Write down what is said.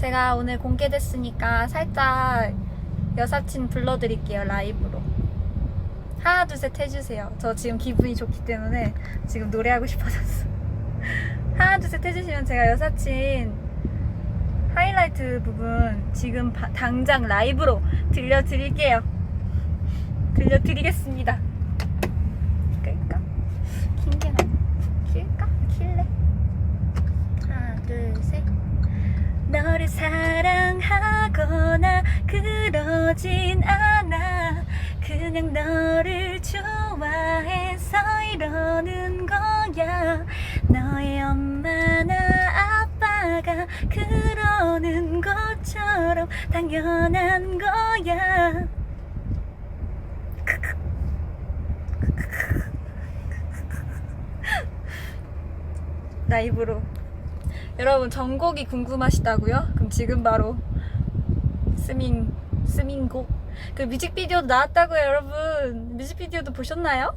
제가 오늘 공개됐으니까 살짝 여사친 불러드릴게요 라이브로. 하나 둘 셋 해주세요. 저 지금 기분이 좋기 때문에 지금 노래하고 싶어졌어. 하나 둘 셋 해주시면 제가 여사친 하이라이트 부분 지금 바- 당장 라이브로 들려드릴게요. 들려드리겠습니다 끌까? 긴게 나 길까? 길래? 하나 둘셋 너를 사랑하거나 그러진 않아. 그냥 너를 좋아해서 이러는 거야. 너의 엄마나 아빠가 그러는 것처럼 당연한 거야. 라이브로 여러분 전곡이 궁금하시다고요? 그럼 지금 바로 스밍 스밍곡 그 뮤직비디오도 나왔다고요 여러분 뮤직비디오도 보셨나요?